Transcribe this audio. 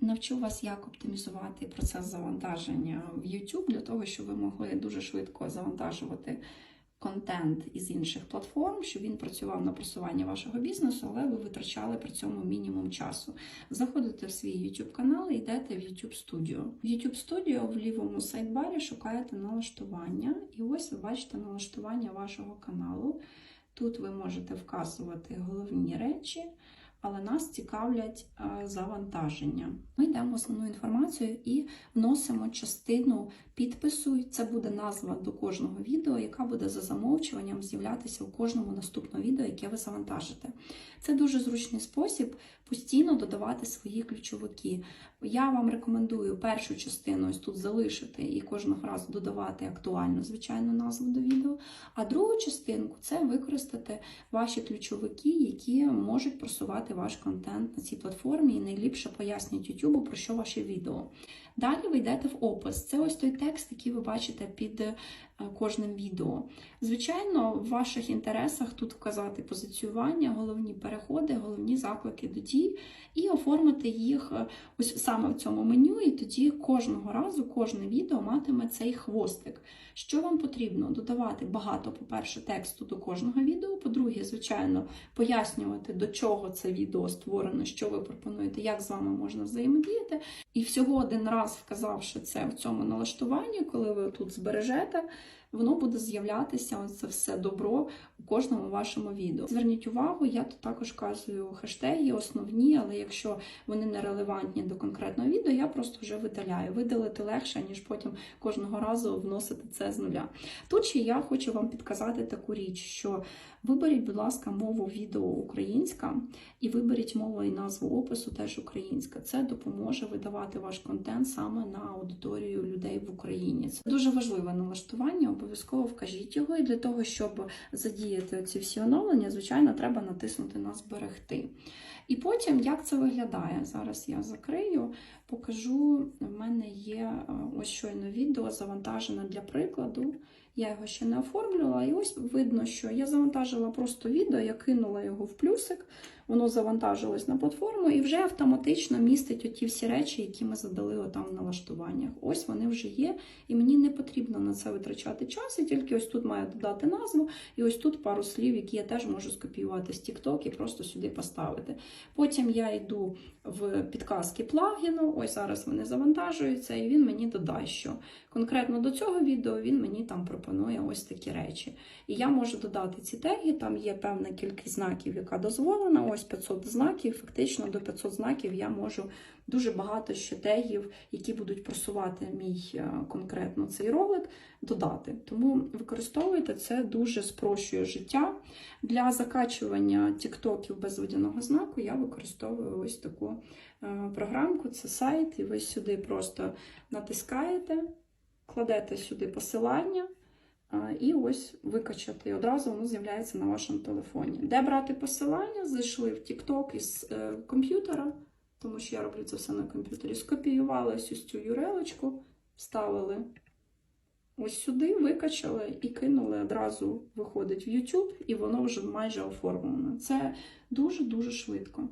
Навчу вас, як оптимізувати процес завантаження в YouTube для того, щоб ви могли дуже швидко завантажувати контент із інших платформ, щоб він працював на просування вашого бізнесу, але ви витрачали при цьому мінімум часу. Заходите в свій YouTube канал і йдете в YouTube Studio. В YouTube Studio в лівому сайдбарі шукаєте налаштування, і ось ви бачите налаштування вашого каналу. Тут ви можете вказувати головні речі але нас цікавлять е, завантаження. Ми йдемо в основну інформацію і вносимо частину підпису. Це буде назва до кожного відео, яка буде за замовчуванням з'являтися у кожному наступному відео, яке ви завантажите. Це дуже зручний спосіб постійно додавати свої ключовики. Я вам рекомендую першу частину ось тут залишити і кожного разу додавати актуальну, звичайну назву до відео. А другу частинку це використати ваші ключовики, які можуть просувати ваш контент на цій платформі і найліпше пояснюють YouTube, про що ваше відео. Далі ви йдете в опис. Це ось той текст, який ви бачите під е, кожним відео. Звичайно, в ваших інтересах тут вказати позиціювання, головні переходи, головні заклики до дій, і оформити їх е, ось саме в цьому меню, і тоді кожного разу кожне відео матиме цей хвостик. Що вам потрібно? Додавати багато, по-перше, тексту до кожного відео. По-друге, звичайно, пояснювати, до чого це відео створено, що ви пропонуєте, як з вами можна взаємодіяти. І всього один раз вказавши це в цьому налаштуванні, коли ви тут збережете, воно буде з'являтися ось це все добро у кожному вашому відео. Зверніть увагу, я тут також вказую хештеги, основні, але якщо вони не релевантні до конкретного відео, я просто вже видаляю. Видалити легше, ніж потім кожного разу вносити це з нуля. Тут ще я хочу вам підказати таку річ, що виберіть, будь ласка, мову відео українська і виберіть мову і назву опису теж українська. Це допоможе видавати ваш контент саме на аудиторію людей в Україні. Це дуже важливе налаштування. Обов'язково вкажіть його, і для того, щоб задіяти ці всі оновлення, звичайно, треба натиснути на зберегти. І потім, як це виглядає? Зараз я закрию, покажу. В мене є е, ось щойно відео завантажене для прикладу. Я його ще не оформлювала, і ось видно, що я завантажила просто відео, я кинула його в плюсик, воно завантажилось на платформу і вже автоматично містить оті всі речі, які ми задали там в налаштуваннях. Ось вони вже є, і мені не потрібно на це витрачати час, і тільки ось тут маю додати назву, і ось тут пару слів, які я теж можу скопіювати з TikTok і просто сюди поставити. Потім я йду в підказки плагіну, ось зараз вони завантажуються, і він мені додасть, що конкретно до цього відео він мені там пропонує ось такі речі. І я можу додати ці теги, там є певна кількість знаків, яка дозволена. Ось 500 знаків. Фактично до 500 знаків я можу дуже багато ще тегів, які будуть просувати мій е, конкретно цей ролик, додати. Тому використовуйте це дуже спрощує життя. Для закачування тіктоків без водяного знаку я використовую ось таку е, програмку, це сайт, і ви сюди просто натискаєте, кладете сюди посилання. І ось викачати, і одразу воно з'являється на вашому телефоні. Де брати посилання? Зайшли в TikTok із е, комп'ютера, тому що я роблю це все на комп'ютері. Скопіювали ось цю юрелочку, вставили ось сюди, викачали і кинули одразу виходить в YouTube, і воно вже майже оформлено. Це дуже-дуже швидко.